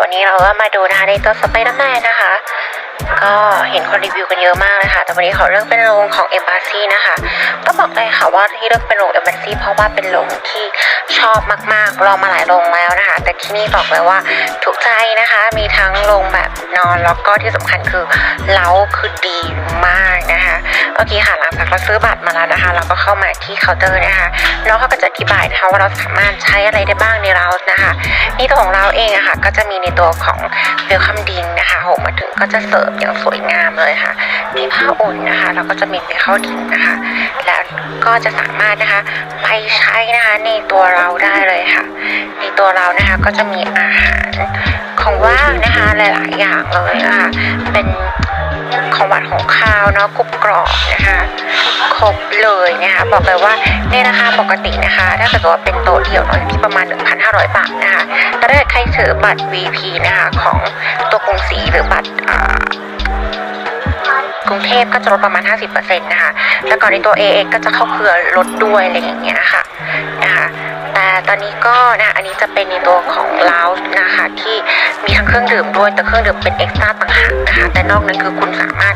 วันนี้เราก็มาดูนะคะในตัวสไปเดอร์แมนนะคะ ก็เห็นคนรีวิวกันเยอะมากเลยค่ะ แต่วันนี้ขอเรื่องเป็นโรงของ e m b a s s y นะคะ ก็บอกเลยค่ะว่าที่เลือกเป็นโรง e m b a s s y เพราะว่าเป็นโรงที่ชอบมากๆลองมาหลายโรงแล้วนะคะ แต่ที่นี่บอกเลยว่าถูกใจนะคะ มีทั้งโรงแบบนอนแล้วก็ที่สำคัญคือเล้าคือดีมากนะคะ โอเคค่ะหลังจากเราซื้อบัตรมาแล้วนะคะ เราก็เข้ามาที่เคาน์เตอร์นะคะน้องเขาก็จะ บายนะคะว่าเราสามารถใช้อะไรได้บ้างในเรานะคะนี่ตัวของเราเองอะค่ะก็จะมีในตัวของเวลคัมดิงนะคะโหมาถึงก็จะเสิร์ฟอย่างสวยงามเลยค่ะ มีผ้าอุ่นนะคะแล้วก็จะมีเบลดิงนะคะ แล้วก็จะสามารถนะคะไปใช้นะคะในตัวเราได้เลยค่ะ ในตัวเรานะคะก็จะมีอาหารของว่างนะคะหลาย ๆ อย่างเลยนะคะเป็น ของหวานของคาวเนาะกรุบกรอบนะคะครบเลยนะคะบอกเลยว่าในราคาปกตินะคะ ถ้าเกิดว่าเป็นโต๊ะเดี่ยวเนาะที่ประมาณ 1,500 บาทนะคะแต่ถ้าเกิดใครถือบัตร VP นะคะของตัวกรุงศรีหรือบัตรกรุงเทพก็จะลดประมาณ 50%นะคะ แล้วก็ในตัว AX ก็จะเข้าเครือลดด้วยอะไรอย่างเงี้ยนะคะ ต่ตอนนี้ก็นะอันนี้จะเป็นในตัวของลาวนะคะที่มีทั้งเครื่องดื่มด้วยแต่เครื่องดื่มเป็นเอ็กซ์ตร้าต่างหากนะคะแต่นอกนั้นคือคุณสามารถ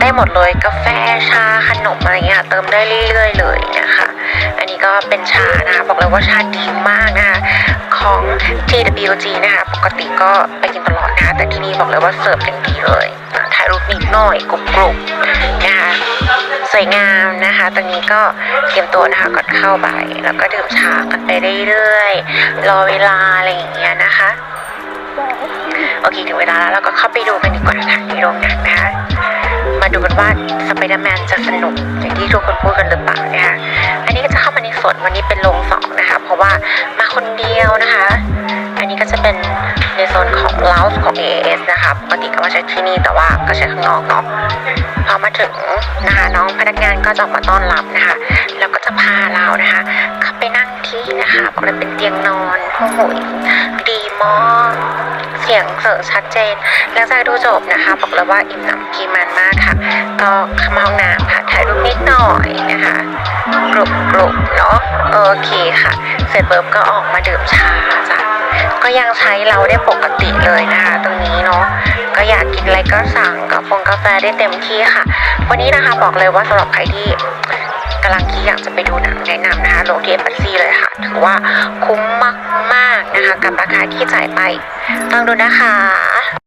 ได้หมดเลยกาแฟชาขนมอะไรเงี้ยเติมได้เรื่อยๆเลยนะคะอันนี้ก็เป็นชานะคะบอกเลยว่าชาดีมากนะคะของ TWG นะคะปกติก็ไปกินตลอดนะคะแต่ที่นี่บอกเลยว่าเสิร์ฟเต็มที่เลยถ่ายรูปนิดหน่อยกรุบๆนะคะ สวยงามนะคะ ตอนนี้ก็เตรียมตัวนะคะก่อนเข้าไป แล้วก็ดื่มชากันไปเรื่อยๆ รอเวลาอะไรอย่างเงี้ยนะคะ โอเค ถึงเวลาแล้วเราก็เข้าไปดูกันดีกว่าค่ะในโรงหนังนะคะ มาดูกันว่าสไปเดอร์แมนจะสนุกอย่างที่ทุกคนพูดกันหรือเปล่านะคะ อันนี้ก็จะเข้ามาในส่วนวันนี้เป็นโรงสองนะคะ เพราะว่ามาคนเดียวนะคะ นี้ก็จะเป็นในโซนของ l o u ของ AAS นะคะปกติก็มาใช้ที่นี่แต่ว่าก็ใช้ข้างนอกเนาะพอมาถึงนะคะน้องพนักงานก็จะออกมาต้อนรับนะคะแล้วก็จะพาเรานะคะเข้าไปนั่งที่นะคะบอกเลยเป็นเตียงนอนโอ้โหดีมากเสียงเสริงชัดเจนหลังจากดูจบนะคะบอกเลยว่าอิ่มหนำกิมันมากค่ะ ก็เข้ามาห้องน้ำค่ะถ่ายรูปนิดหน่อยนะคะกรุบกรุบเนาะโอเคค่ะ เสร็จปุ๊บก็ออกมาดื่มชาจ้ะ ก็ยังใช้เราได้ปกติเลยนะคะ ตรงนี้เนาะก็อยากกินอะไรก็สั่งกับฟงกาแฟได้เต็มที่ค่ะ วันนี้นะคะบอกเลยว่าสำหรับใครที่กำลังคิดอยากจะไปดูหนังแนะนำนะคะโรงเรียบัซซี่เลยค่ะ ถือว่าคุ้มมากๆนะคะกับราคาที่จ่ายไปลองดูนะคะ